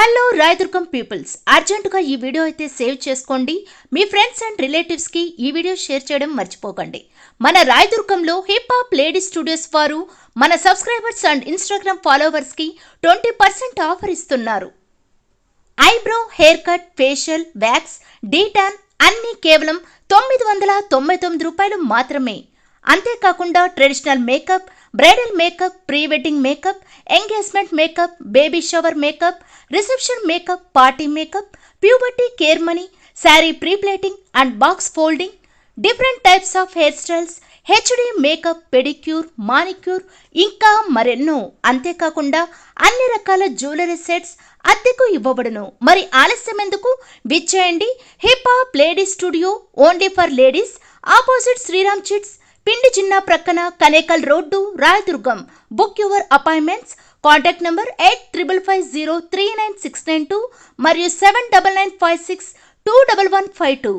Hello Rayadurgam peoples. అర్జెంటుగా ఈ video అయితే సేవ్ చేసుకోండి. మీ ఫ్రెండ్స్ అండ్ రిలేటివ్స్కి ఈ వీడియో షేర్ చేయడం మర్చిపోకండి. మన రాయదుర్గంలో హిప్ హాప్ లేడీ స్టూడియోస్ వారు మన సబ్స్క్రైబర్స్ అండ్ ఇన్స్టాగ్రామ్ ఫాలోవర్స్కి ట్వంటీ పర్సెంట్ ఆఫర్ ఇస్తున్నారు. Eyebrow hair cut facial wax detan అన్నీ కేవలం తొమ్మిది వందల తొంభై తొమ్మిది రూపాయలు మాత్రమే. అంతేకాకుండా traditional makeup bridal makeup pre wedding makeup engagement makeup baby shower makeup reception makeup party makeup puberty care money sari prepleating and box folding different types of hair styles HD makeup pedicure manicure ఇంకా మరెన్నో. అంతేకాకుండా అన్ని రకాల jewellery sets అద్దెకు ఇవ్వబడును. మరి ఆలస్యం ఎందుకు? విచ్చేయండి. Hip hop ladies studio only for ladies. Opposite Sriram chits పిండి చిన్న ప్రక్కన Kanekal road Rayadurgam. Book your appointments contact number eight triple five zero three nine six nine two మరియు seven double nine five six two double one five two